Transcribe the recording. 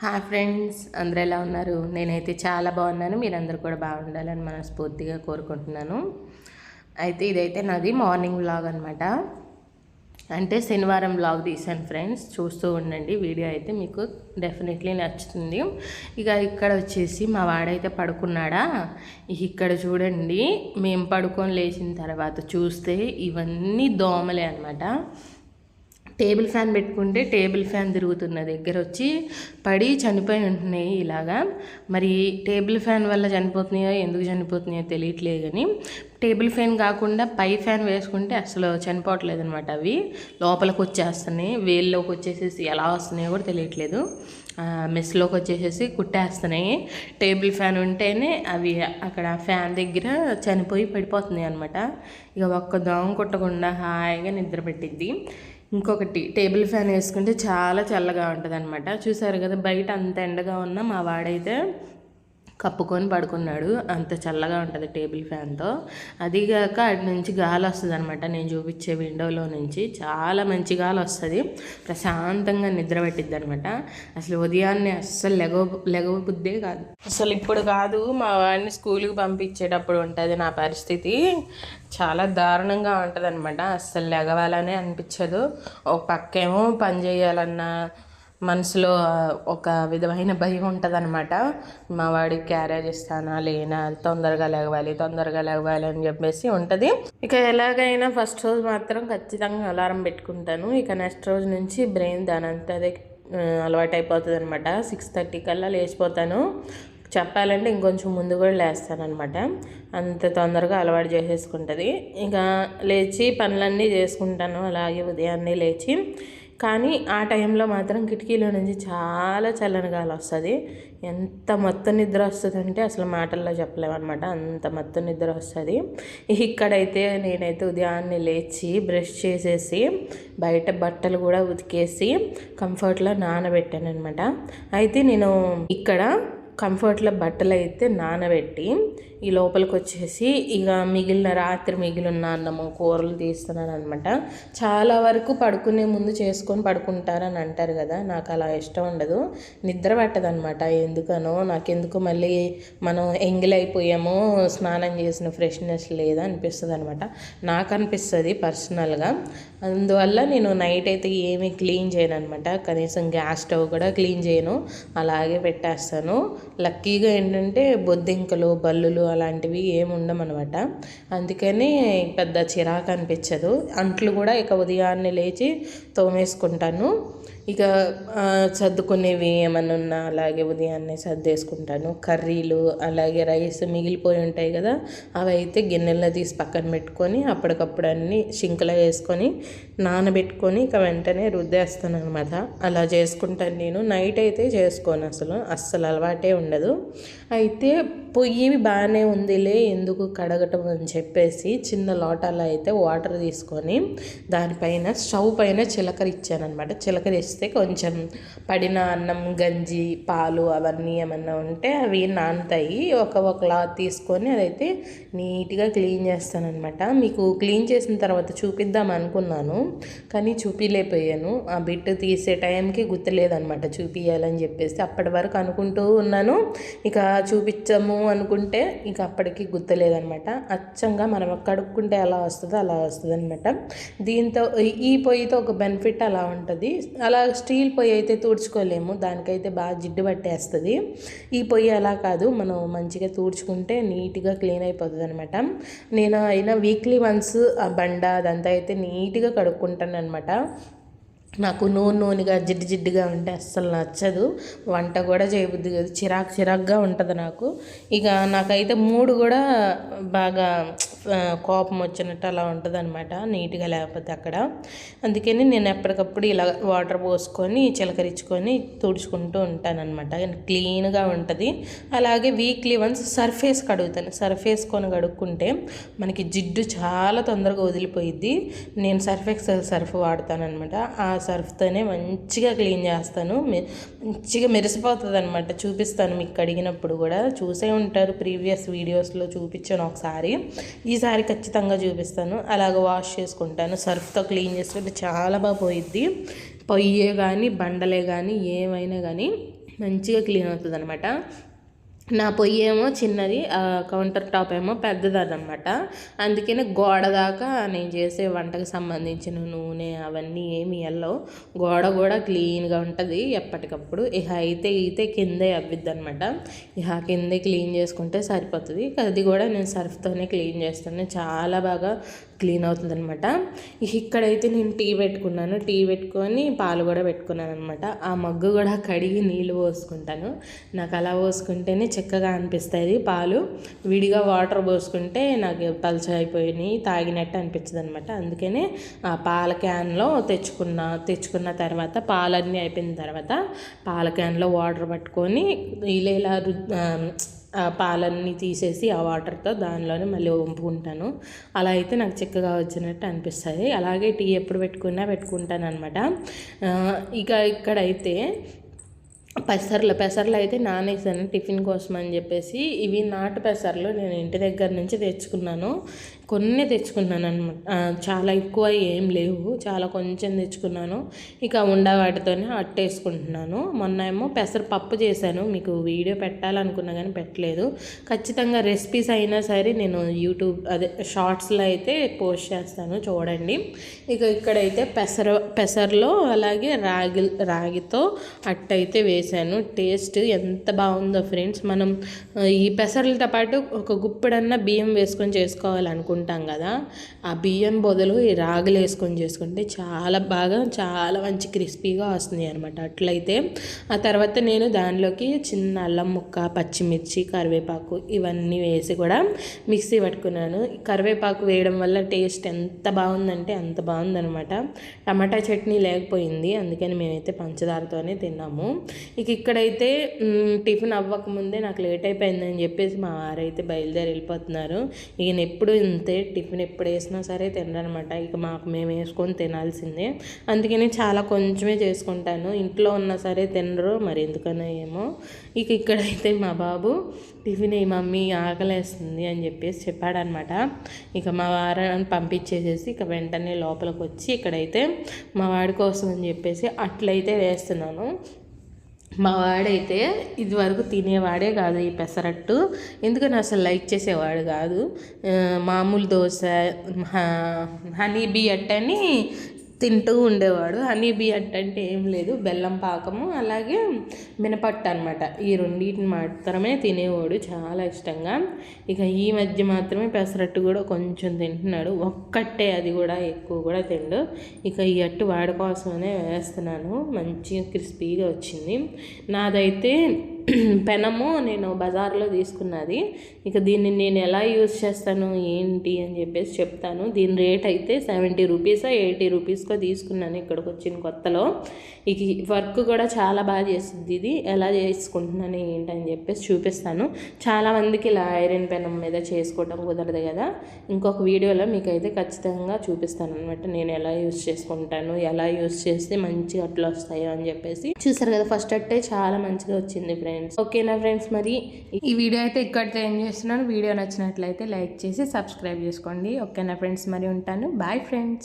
Hi friends అందరూ ఎలా ఉన్నారు? నేనైతే చాలా బాగున్నాను. మీరందరూ కూడా బాగుండాలని మనస్ఫూర్తిగా కోరుకుంటున్నాను. అయితే ఇదైతే నాది మార్నింగ్ వ్లాగ్ అనమాట అంటే శనివారం వ్లాగ్ తీసాను ఫ్రెండ్స్. చూస్తూ ఉండండి. వీడియో అయితే మీకు డెఫినెట్లీ నచ్చుతుంది. ఇక ఇక్కడ వచ్చేసి మా వాడైతే పడుకున్నాడా? ఇక్కడ చూడండి. మేము పడుకొని లేచిన తర్వాత చూస్తే ఇవన్నీ దోమలే అనమాట టేబుల్ ఫ్యాన్ పెట్టుకుంటే టేబుల్ ఫ్యాన్ తిరుగుతున్న దగ్గర వచ్చి పడి చనిపోయి ఉంటున్నాయి ఇలాగా. మరి టేబుల్ ఫ్యాన్ వల్ల చనిపోతున్నాయో ఎందుకు చనిపోతున్నాయో తెలియట్లేదు కానీ టేబుల్ ఫ్యాన్ కాకుండా పై ఫ్యాన్ వేసుకుంటే అసలు చనిపోవట్లేదు అనమాట అవి. లోపలికి వచ్చేస్తున్నాయి వేల్లోకి వచ్చేసేసి ఎలా వస్తున్నాయో కూడా తెలియట్లేదు. మెస్లోకి వచ్చేసేసి కుట్టేస్తున్నాయి. టేబుల్ ఫ్యాన్ ఉంటేనే అవి అక్కడ ఫ్యాన్ దగ్గర చనిపోయి పడిపోతున్నాయి అనమాట ఇక ఒక్క దోమ కుట్టకుండా హాయిగా నిద్ర పెట్టిద్ది. ఇంకొకటి టేబుల్ ఫ్యాన్ వేసుకుంటే చాలా చల్లగా ఉంటుంది అనమాట చూసారు కదా బయట అంత ఎండగా ఉన్నా మా వాడైతే కప్పుకొని పడుకున్నాడు. అంత చల్లగా ఉంటుంది టేబుల్ ఫ్యాన్తో. అదిగాక అటు నుంచి గాలి వస్తుంది అనమాట నేను చూపించే విండోలో నుంచి. చాలా మంచి గాలి వస్తుంది. ప్రశాంతంగా నిద్ర పెట్టిద్ది అనమాట అసలు ఉదయాన్నే అస్సలు లెగవ లెగవ బుద్ధే కాదు. అసలు ఇప్పుడు కాదు మా వాడిని స్కూల్కి పంపించేటప్పుడు ఉంటుంది నా పరిస్థితి. చాలా దారుణంగా ఉంటుంది అనమాట అస్సలు లెగవాలనే అనిపించదు. ఒక పక్కేమో పని చేయాలన్నా మనసులో ఒక విధమైన భయం ఉంటుంది అనమాట మా వాడికి క్యారేజ్ ఇస్తానా లేనా తొందరగా లేవాలి తొందరగా లేవాలి అని చెప్పేసి ఉంటుంది. ఇక ఎలాగైనా ఫస్ట్ రోజు మాత్రం ఖచ్చితంగా అలారం పెట్టుకుంటాను. ఇక నెక్స్ట్ రోజు నుంచి బ్రెయిన్ దాని అంతదే అలవాటు అయిపోతుంది అనమాట సిక్స్ థర్టీ కల్లా లేచిపోతాను. చెప్పాలంటే ఇంకొంచెం ముందు కూడా లేస్తానమాట అంత తొందరగా అలవాటు చేసేసుకుంటుంది. ఇక లేచి పనులన్నీ చేసుకుంటాను. అలాగే ఉదయాన్నే లేచి కానీ ఆ టైంలో మాత్రం కిటికీలో నుంచి చాలా చల్లని గాలి వస్తుంది ఎంత మొత్తం నిద్ర వస్తుందంటే అసలు మాటల్లో చెప్పలేమన్నమాట. అంత మొత్తం నిద్ర వస్తుంది. ఇక్కడైతే నేనైతే ఉదయాన్నే లేచి బ్రష్ చేసేసి బయట బట్టలు కూడా ఉతికేసి కంఫర్ట్లో నానబెట్టాను అనమాట అయితే నేను ఇక్కడ కంఫర్ట్లో బట్టలు అయితే నానబెట్టి ఈ లోపలికి వచ్చేసి ఇక మిగిలిన రాత్రి మిగిలిన అన్నము కూరలు తీస్తున్నాను అనమాట చాలా వరకు పడుకునే ముందు చేసుకొని పడుకుంటారని అంటారు కదా నాకు అలా ఇష్టం ఉండదు. నిద్ర పట్టదనమాట ఎందుకనో నాకెందుకు మళ్ళీ మనం ఎంగిలైపోయాము స్నానం చేసిన ఫ్రెష్నెస్ లేదా అనిపిస్తుంది అనమాట నాకు అనిపిస్తుంది పర్సనల్గా. అందువల్ల నేను నైట్ అయితే ఏమీ క్లీన్ చేయను అనమాట కనీసం గ్యాస్ స్టవ్ కూడా క్లీన్ చేయను. అలాగే పెట్టేస్తాను. లక్కీగా ఏంటంటే బొద్దింకలు బల్లులు అలాంటివి ఏమి ఉండమనమాట. అందుకని పెద్ద చిరాకు అనిపించదు. అంట్లు కూడా ఇక ఉదయాన్నే లేచి తోమేసుకుంటాను. ఇక సర్దుకునేవి ఏమన్నా ఉన్నా అలాగే ఉదయాన్నే సర్దేసుకుంటాను. కర్రీలు అలాగే రైస్ మిగిలిపోయి ఉంటాయి కదా అవి అయితే గిన్నెల్లో తీసి పక్కన పెట్టుకొని అప్పటికప్పుడు అన్నీ సింక్లో వేసుకొని నానబెట్టుకొని ఇక వెంటనే రుద్దేస్తాను అనమాట అలా చేసుకుంటాను నేను. నైట్ అయితే చేసుకోను అసలు. అస్సలు అలవాటే ఉండదు. అయితే పొయ్యి బాగానే ఉందిలే ఎందుకు కడగటం అని చెప్పేసి చిన్న లోటాలో అయితే వాటర్ తీసుకొని దానిపైన స్టవ్ పైన చిలకర అనమాట చిలకరి ఇస్తే కొంచెం పడిన అన్నం గంజి పాలు అవన్నీ ఏమన్నా ఉంటే అవి నానుతాయి. ఒక ఒక క్లాత్ తీసుకొని అదైతే నీట్గా క్లీన్ చేస్తానమాట మీకు క్లీన్ చేసిన తర్వాత చూపిద్దాం అనుకున్నాను కానీ చూపిలేకపోయాను. ఆ బిట్ తీసే టైంకి గుర్తులేదనమాట చూపించాలని చెప్పేసి. అప్పటి వరకు అనుకుంటూ ఉన్నాను. ఇక చూపించము అనుకుంటే ఇక అప్పటికి గుర్తులేదనమాట అచ్చంగా మనం కడుక్కుంటే ఎలా వస్తుందో అలా వస్తుంది అనమాట దీంతో ఈ పొయ్యితో ఒక బెనిఫిట్ అలా ఉంటుంది. అలా స్టీల్ పొయ్యి అయితే తుడుచుకోలేము దానికైతే బాగా జిడ్డు పట్టేస్తుంది. ఈ పొయ్యి అలా కాదు మనం మంచిగా తుడుచుకుంటే నీట్గా క్లీన్ అయిపోతుంది అనమాట నేను అయినా వీక్లీ వన్స్ ఆ బండ అదంతా అయితే నీట్గా కడుక్కుంటాను అనమాట నాకు నూనె నూనెగా జిడ్డు జిడ్డుగా ఉంటే అస్సలు నచ్చదు. వంట కూడా చేయబుద్ది కాదు. చిరాకు చిరాకుగా ఉంటుంది నాకు. ఇక నాకైతే మూడు కూడా బాగా కోపం వచ్చినట్టు అలా ఉంటుంది అనమాట నీట్గా లేకపోతే అక్కడ. అందుకని నేను ఎప్పటికప్పుడు ఇలా వాటర్ పోసుకొని చిలకరించుకొని తుడుచుకుంటూ ఉంటానన్నమాట. క్లీన్గా ఉంటుంది. అలాగే వీక్లీ వన్స్ సర్ఫేస్ కడుగుతాను. సర్ఫేస్ కొని కడుక్కుంటే మనకి జిడ్డు చాలా తొందరగా వదిలిపోయిద్ది. నేను సర్ఫ్ ఎక్సెల్ సర్ఫ్ వాడతానమాట ఆ సర్ఫ్తోనే మంచిగా క్లీన్ చేస్తాను. మంచిగా మెరిసిపోతుంది అనమాట చూపిస్తాను మీకు కడిగినప్పుడు కూడా. చూసే ఉంటారు ప్రీవియస్ వీడియోస్లో చూపించాను ఒకసారి. ఈసారి ఖచ్చితంగా చూపిస్తాను. అలాగ వాష్ చేసుకుంటాను. సర్ఫ్తో క్లీన్ చేసుకుంటే చాలా బాగా పోయిద్ది. పొయ్యే కానీ బండలే కానీ ఏమైనా కానీ మంచిగా క్లీన్ అవుతుంది అనమాట నా పొయ్యి ఏమో చిన్నది కౌంటర్ టాప్ ఏమో పెద్దది అనమాట గోడ దాకా నేను చేసే వంటకు సంబంధించిన నూనె అవన్నీ ఏమి వెళ్ళవు గోడ కూడా క్లీన్గా ఉంటుంది ఎప్పటికప్పుడు. ఇక అయితే అయితే కిందే అవ్విద్ది అనమాట ఇక కిందే క్లీన్ చేసుకుంటే సరిపోతుంది. అది కూడా నేను సర్ఫ్తోనే క్లీన్ చేస్తాను. చాలా బాగా క్లీన్ అవుతుంది అనమాట ఇక్కడైతే నేను టీ పెట్టుకున్నాను. టీ పెట్టుకొని పాలు కూడా పెట్టుకున్నాను అనమాట ఆ మగ్గు కూడా కడిగి నీళ్ళు పోసుకుంటాను. నాకు అలా పోసుకుంటేనే చక్కగా అనిపిస్తుంది. పాలు విడిగా వాటర్ పోసుకుంటే నాకు పల్చ అయిపోయినాయి తాగినట్టు అనిపించదు అనమాట అందుకనే ఆ పాల క్యాన్లో తెచ్చుకున్న తెచ్చుకున్న తర్వాత పాలన్నీ అయిపోయిన తర్వాత పాల క్యాన్లో వాటర్ పట్టుకొని ఇలా ఇలా పాలన్నీ తీసేసి ఆ వాటర్తో దానిలోనే మళ్ళీ వంపుకుంటాను అలా అయితే నాకు చిక్కగా వచ్చినట్టు అనిపిస్తుంది. అలాగే టీ ఎప్పుడు పెట్టుకున్నా పెట్టుకుంటాను అనమాట ఇక ఇక్కడైతే పెసర్లు పెసర్లు అయితే నానేసాను టిఫిన్ కోసం అని చెప్పేసి. ఇవి నాటు పెసర్లు నేను ఇంటి దగ్గర నుంచి తెచ్చుకున్నాను. కొన్ని తెచ్చుకున్నాను అనమాట చాలా ఎక్కువ ఏం లేవు. చాలా కొంచెం తెచ్చుకున్నాను. ఇక ఉండ వాటితోనే అట్టేసుకుంటున్నాను. మొన్న ఏమో పెసరపప్పు చేశాను. మీకు వీడియో పెట్టాలనుకున్నా కానీ పెట్టలేదు. ఖచ్చితంగా రెసిపీస్ అయినా సరే నేను యూట్యూబ్ అదే షార్ట్స్లో అయితే పోస్ట్ చేస్తాను చూడండి. ఇక ఇక్కడైతే పెసర పెసర్లో అలాగే రాగి రాగితో అట్టయితే వేసాను టేస్ట్ ఎంత బాగుందో ఫ్రెండ్స్. మనం ఈ పెసర్లతో పాటు ఒక గుప్పెడన్నా బియ్యం వేసుకొని చేసుకోవాలనుకుంటున్నాను చేసుకుంటాం కదా ఆ బియ్యం బదులు ఈ రాగులు వేసుకొని చేసుకుంటే చాలా బాగా చాలా మంచి క్రిస్పీగా వస్తుంది అనమాట అట్లయితే ఆ తర్వాత నేను దానిలోకి చిన్న అల్లం ముక్క పచ్చిమిర్చి కరివేపాకు ఇవన్నీ వేసి కూడా మిక్సీ పట్టుకున్నాను. కరివేపాకు వేయడం వల్ల టేస్ట్ ఎంత బాగుందంటే అంత బాగుందనమాట టమాటా చట్నీ లేకపోయింది అందుకని మేమైతే పంచదారతోనే తిన్నాము. ఇక ఇక్కడైతే టిఫిన్ అవ్వకముందే నాకు లేట్ అయిపోయిందని చెప్పేసి మా వారైతే బయలుదేరి వెళ్ళిపోతున్నారు. ఈయన ఎప్పుడు అంతే టిఫిన్ ఎప్పుడు వేసినా సరే తినరనమాట. ఇక మాకు మేము వేసుకొని తినాల్సిందే. అందుకని చాలా కొంచెమే చేసుకుంటాను. ఇంట్లో ఉన్నా సరే తినరు మరి ఎందుకనో ఏమో. ఇక ఇక్కడైతే మా బాబు టిఫిన్ ఈ మమ్మీ ఆకలేస్తుంది అని చెప్పేసి చెప్పాడనమాట. ఇక మా వారాన్ని పంపించేసేసి ఇక వెంటనే లోపలికి వచ్చి ఇక్కడైతే మా వాడి కోసం అని చెప్పేసి అట్లయితే వేస్తున్నాను. మా వాడైతే ఇదివరకు తినేవాడే కాదు ఈ పెసరట్టు. ఎందుకని అసలు లైక్ చేసేవాడు కాదు. మామూలు దోశ హనీ బీ అట్టని తింటూ ఉండేవాడు. హనీ బీ అంటే ఏం లేదు. బెల్లం పాకము అలాగే మినపట్టు అనమాట ఈ రెండింటిని మాత్రమే తినేవాడు చాలా ఇష్టంగా. ఇక ఈ మధ్య మాత్రమే పెసరట్టు కూడా కొంచెం తింటున్నాడు. ఒక్కటే అది కూడా ఎక్కువ కూడా తిండు. ఇక ఈ అట్టు వాడి కోసమనే వేస్తున్నాను. మంచిగా క్రిస్పీగా వచ్చింది. నాదైతే పెనము నేను బజార్లో తీసుకున్నది. ఇక దీన్ని నేను ఎలా యూజ్ చేస్తాను ఏంటి అని చెప్పేసి చెప్తాను. దీని రేట్ అయితే సెవెంటీ రూపీసో ఎయిటీ రూపీస్కో తీసుకున్నాను ఇక్కడికి వచ్చిన కొత్తలో. ఇక వర్క్ కూడా చాలా బాగా చేస్తుంది ఇది. ఎలా చేసుకుంటున్నాను ఏంటని చెప్పేసి చూపిస్తాను. చాలామందికి ఇలా ఐరన్ పెనం మీద చేసుకోవడం కుదరదు కదా. ఇంకొక వీడియోలో మీకు అయితే ఖచ్చితంగా చూపిస్తాను అనమాట నేను ఎలా యూజ్ చేసుకుంటాను ఎలా యూజ్ చేస్తే మంచిగా అట్లా వస్తాయో అని చెప్పేసి. చూసారు కదా ఫస్ట్ అట్టే చాలా మంచిగా వచ్చింది ఫ్రెండ్స్. ఫ్రెండ్స్. ఓకేనా ఫ్రెండ్స్ మరి? ఈ వీడియో అయితే ఇక్కడితో ఏం చేస్తున్నాను. వీడియో నచ్చినట్లయితే లైక్ చేసి సబ్స్క్రైబ్ చేసుకోండి. ఓకేనా ఫ్రెండ్స్ మరి ఉంటాను. Bye friends.